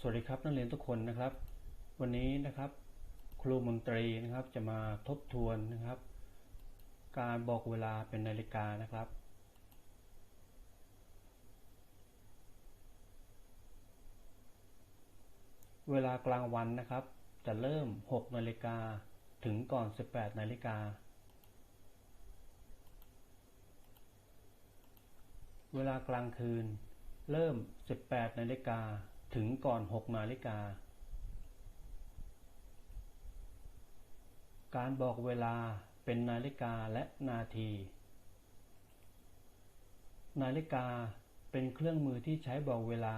สวัสดีครับนักเรียนทุกคนนะครับ วันนี้นะครับ ครูมนตรีนะครับจะมาทบทวนนะครับ การบอกเวลาเป็นนาฬิกานะครับ เวลากลางวันนะครับ จะเริ่ม 6นาฬิกาถึงก่อน 18นาฬิกาเวลากลางคืน เริ่ม 18นาฬิกา ถึงก่อน6นาฬิกา การบอกเวลาเป็นนาฬิกาและนาที นาฬิกาเป็นเครื่องมือที่ใช้บอกเวลา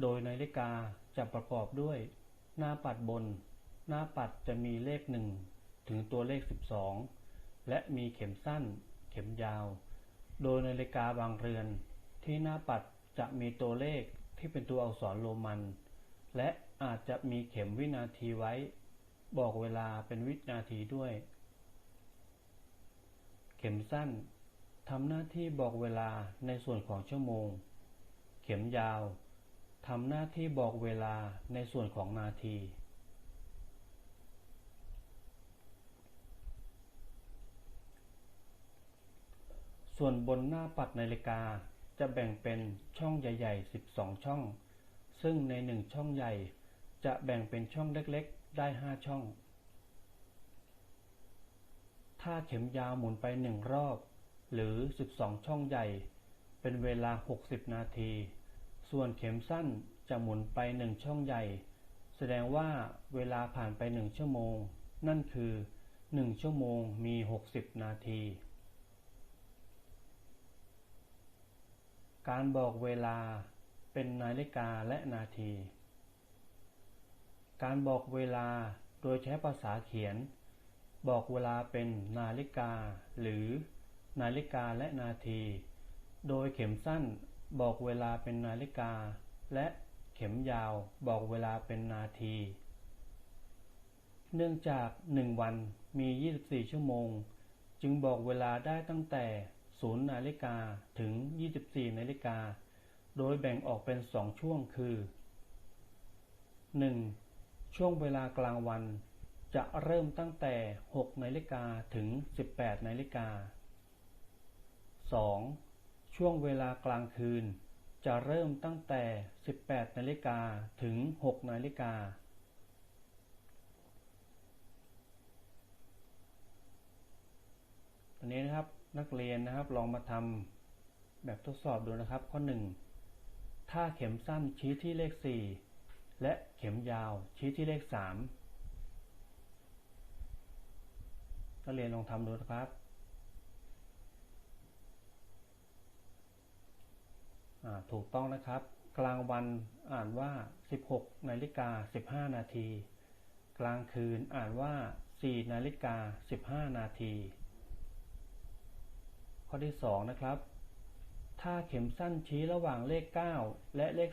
โดยนาฬิกาจะประกอบด้วย หน้าปัดบน หน้าปัดจะมีเลข1ถึงตัวเลข12และมีเข็มสั้น เข็มยาว โดยนาฬิกาบางเรือนที่หน้าปัดจะมีตัวเลข ที่เป็นตัวอักษรโรมัน และอาจจะมีเข็มวินาทีไว้ บอกเวลาเป็นวินาทีด้วย เข็มสั้นทำหน้าที่บอกเวลาในส่วนของชั่วโมง เข็มยาวทำหน้าที่บอกเวลาในส่วนของนาที ส่วนบนหน้าปัดนาฬิกา จะแบ่งเป็นช่องใหญ่ๆ 12 ช่อง ซึ่งในหนึ่งช่องใหญ่ จะแบ่งเป็นช่องเล็กๆ ได้ 5 ช่อง ถ้าเข็มยาวหมุนไปหนึ่งรอบ หรือ 12 ช่องใหญ่ เป็นเวลา 60 นาที ส่วนเข็มสั้นจะหมุนไปหนึ่งช่องใหญ่ แสดงว่าเวลาผ่านไปหนึ่งชั่วโมง นั่นคือ 1 ชั่วโมงมี 60 นาที การบอกเวลาเป็นนาฬิกาและนาที การบอกเวลาโดยใช้ภาษาเขียน บอกเวลาเป็นนาฬิกา หรือนาฬิกาและนาที โดยเข็มสั้นบอกเวลาเป็นนาฬิกา และเข็มยาวบอกเวลาเป็นนาที เนื่องจาก1วันมี 24 ชั่วโมง จึงบอกเวลาได้ตั้งแต่ 0 นาฬิกาถึง 24 นาฬิกา โดยแบ่งออกเป็น 2 ช่วงคือ 1. ช่วงเวลากลางวัน จะเริ่มตั้งแต่ 6 นาฬิกาถึง 18 นาฬิกา 2. ช่วงเวลากลางคืน จะเริ่มตั้งแต่ 18 นาฬิกาถึง 6 นาฬิกาอันนี้นะครับ นักเรียนนะครับลองมาทำแบบทดสอบดูนะครับ ข้อ 1 ถ้าเข็มสั้นชี้ที่เลข 4 และเข็มยาวชี้ที่เลข 3 นักเรียนลองทำดูนะครับถูกต้องนะครับ กลางวันอ่านว่า 16นาฬิกา15 นาที กลางคืนอ่านว่า 4นาฬิกา15 นาที ข้อที่ 2 นะครับ ถ้าเข็มสั้นชี้ระหว่างเลข 9 และเลข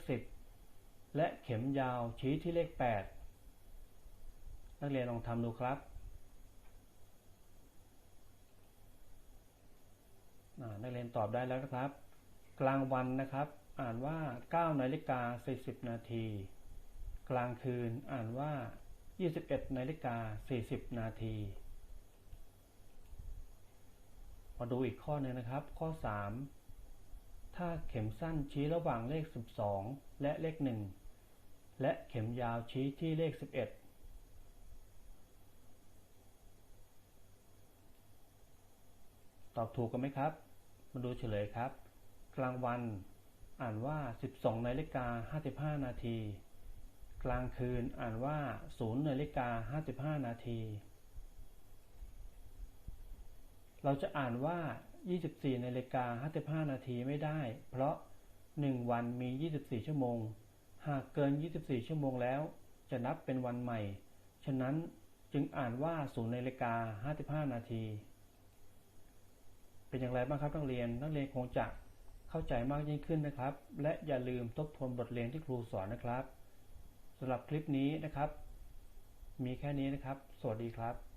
10 และเข็มยาวชี้ที่เลข 8 นักเรียนลองทำดูครับนักเรียนตอบได้แล้วนะครับ กลางวันนะครับ อ่านว่า 9นาฬิกา40 นาที กลางคืนอ่านว่า 21นาฬิกา40 นาที มาดูอีกข้อหนึ่งนะครับ ข้อ 3 ถ้าเข็มสั้นชี้ระหว่างเลข 12 และเลข 1 และเข็มยาวชี้ที่เลข 11ตอบถูกกันไหมครับ มาดูเฉลยครับ กลางวันอ่านว่า 12นาฬิกา55 นาที กลางคืนอ่านว่า 0นาฬิกา55 นาที เราจะอ่านว่า 24นาฬิกา55 นาทีไม่ได้ เพราะ 1 วันมี 24 ชั่วโมง หากเกิน 24 ชั่วโมงแล้ว จะนับเป็นวันใหม่ ฉะนั้นจึงอ่านว่า0นาฬิกา55 นาที เป็นอย่างไรบ้างครับนักเรียน นักเรียนคงจะเข้าใจมากยิ่งขึ้นนะครับ และอย่าลืมทบทวนบทเรียนที่ครูสอนนะครับสำหรับคลิปนี้นะครับ มีแค่นี้นะครับ สวัสดีครับ